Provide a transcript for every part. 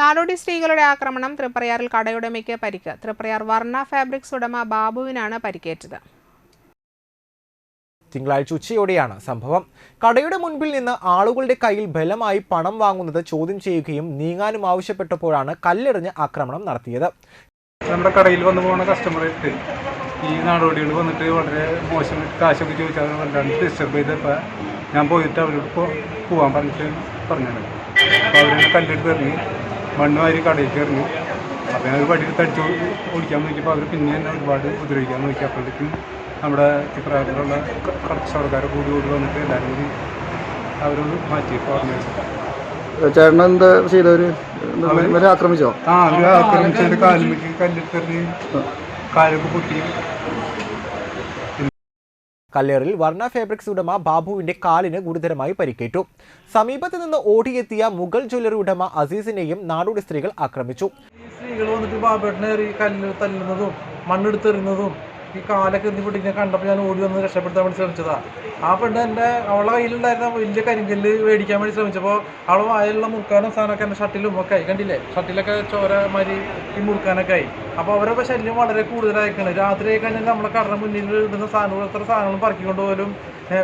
നാടോടി സ്ത്രീകളുടെ ആക്രമണം തൃപ്രയാറിൽ കടയുടമയ്ക്ക് പരിക്ക്. തൃപ്രയാർ വർണ ഫാബ്രിക്സ് ഉടമ ബാബുവിനാണ് പരിക്കേറ്റത്. തിങ്കളാഴ്ച ഉച്ചയോടെയാണ് സംഭവം. കടയുടെ മുൻപിൽ നിന്ന് ആളുകളുടെ കയ്യിൽ ബലമായി പണം വാങ്ങുന്നത് ചോദ്യം ചെയ്യുകയും നീങ്ങാനും ആവശ്യപ്പെട്ടപ്പോഴാണ് കല്ലെറിഞ്ഞ് ആക്രമണം നടത്തിയത്. നമ്മുടെ കടയിൽ വന്നു പോകുന്ന കസ്റ്റമറായിട്ട് ഈ നാടോടികൾ വന്നിട്ട് വളരെ മോശം കാശൊക്കെ ചോദിച്ചാൽ വല്ലാണ്ട് ഡിസ്റ്റർബ് ചെയ്തപ്പോൾ ഞാൻ പോയിട്ട് അവരോട് പോവാൻ പോകാൻ പറഞ്ഞിട്ട് പറഞ്ഞത് അപ്പോൾ അവരെന്നെ കല്ലെടുത്ത് എറിഞ്ഞ് മണ്ണ് വാരി കടയിലേക്ക് എറിഞ്ഞു അപ്പോൾ ഞാൻ ഒരു വടിയെടുത്ത് അടിച്ച് ഓടിക്കാൻ നോക്കിയപ്പോൾ അവർ പിന്നെ എന്നെ ഒരുപാട് ഉപദ്രവിക്കാൻ നോക്കി. അപ്പോഴത്തേക്കും നമ്മുടെ ഇപ്രായത്തിലുള്ള കച്ചവടക്കാരെ കൂടി കൂടി വന്നിട്ട് എല്ലാവരും കൂടി അവരോട് മാറ്റി പറഞ്ഞു. ചേട്ടൻ എന്താ ചെയ്തവര് ആക്രമിച്ചോ? ആ അവർ ആക്രമിച്ചതിന്റെ കാലിലേക്ക് കല്ലെടുത്തെറിഞ്ഞ് കാലൊക്കെ പൊട്ടി. കല്ലേറിൽ വർണ ഫാബ്രിക്സ് ഉടമ ബാബുവിന്റെ കാലിന് ഗുരുതരമായി പരിക്കേറ്റു. സമീപത്ത് നിന്ന് ഓടിയെത്തിയ മുഗൾ ജ്വല്ലറി ഉടമ അസീസിനെയും നാടോടി സ്ത്രീകൾ ആക്രമിച്ചു. സ്ത്രീകൾ വന്നിട്ട് ബാബേട്ടനെ കല്ല് തല്ലുന്നതും മണ്ണെടുത്തെറിയുന്നതും ഈ കാലൊക്കെ എന്ത് പൊട്ടിങ്ങനെ കണ്ടപ്പോൾ ഞാൻ ഓടി വന്ന് രക്ഷപ്പെടുത്താൻ വേണ്ടി ശ്രമിച്ചതാ. ആ പെണ്ണ് എന്റെ അവളെ കയ്യിലുണ്ടായിരുന്ന വലിയ കരിങ്കല്ല് മേടിക്കാൻ വേണ്ടി ശ്രമിച്ചപ്പോൾ അവൾ വായിലുള്ള മുറുക്കാനും സാധനമൊക്കെ എന്റെ ഷട്ടിലും ഒക്കെ ആയി. കണ്ടില്ലേ? ഷട്ടിലൊക്കെ ചോര മാതിരി ഈ മുറുക്കാനൊക്കെ ആയി. അപ്പോൾ അവരുടെ ശല്യം വളരെ കൂടുതലായിരിക്കണം. രാത്രി ആയി കഴിഞ്ഞാൽ നമ്മളെ കടയുടെ മുന്നിൽ ഇടുന്ന സാധനങ്ങൾ എത്ര സാധനങ്ങളും പറക്കിക്കൊണ്ട് പോലും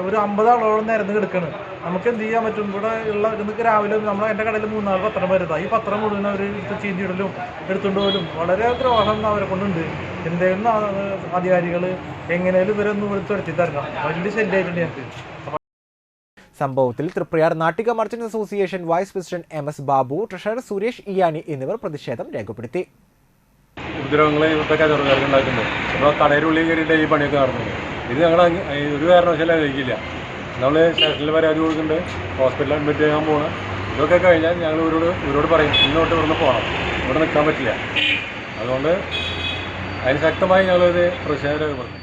ഒരു അമ്പത് ആളോളം നിരന്ന് കിടക്കാണ്. നമുക്ക് എന്ത് ചെയ്യാൻ പറ്റും? ഇവിടെ ഉള്ള ഇന്നൊക്കെ രാവിലെ നമ്മൾ എന്റെ കടയിൽ മൂന്നാൽ പത്രം വരുതാ. ഈ പത്രം മുഴുവൻ അവർ ചീന്തിയിടലും എടുത്തുകൊണ്ട് പോലും വളരെ ദ്രോഹം അവരെ കൊണ്ടുണ്ട്. എന്തെങ്കിലും അധികാരികൾ എങ്ങനെയാലും ഇവരൊന്ന് വിളിച്ചു വരുത്തി തരണം. വലിയ ശല്യമായിട്ടുണ്ട് ഞങ്ങൾക്ക് സംഭവത്തിൽ Triprayar Nattika merchant association vice president M S Babu treasurer Suresh Iyani എന്നിവർ പ്രതിഷേധം രേഖപ്പെടുത്തി. ഉപദ്രവങ്ങൾ ഇവിടുത്തെ കച്ചവടക്കാർക്ക് ഉണ്ടാക്കുന്നത് അപ്പോൾ കടയുടെ ഉള്ളിൽ കയറിയിട്ട് ഈ പണിയൊക്കെ നടത്തുന്നത് ഇത് ഞങ്ങൾ ഒരു കാരണവശാലും അനുവദിക്കില്ല നമ്മൾ സ്റ്റേഷനിൽ പരാതി കൊടുക്കുന്നുണ്ട്. ഹോസ്പിറ്റലിൽ അഡ്മിറ്റ് ചെയ്യാൻ പോകണം ഇതൊക്കെ കഴിഞ്ഞാൽ ഞങ്ങൾ ഇവരോട് ഇവരോട് പറയും ഇന്നോട്ട് ഇവിടുന്ന് പോകണം ഇവിടെ നിൽക്കാൻ പറ്റില്ല. അതുകൊണ്ട് അതിന് ശക്തമായി ഞങ്ങളിത് പ്രതിഷേധം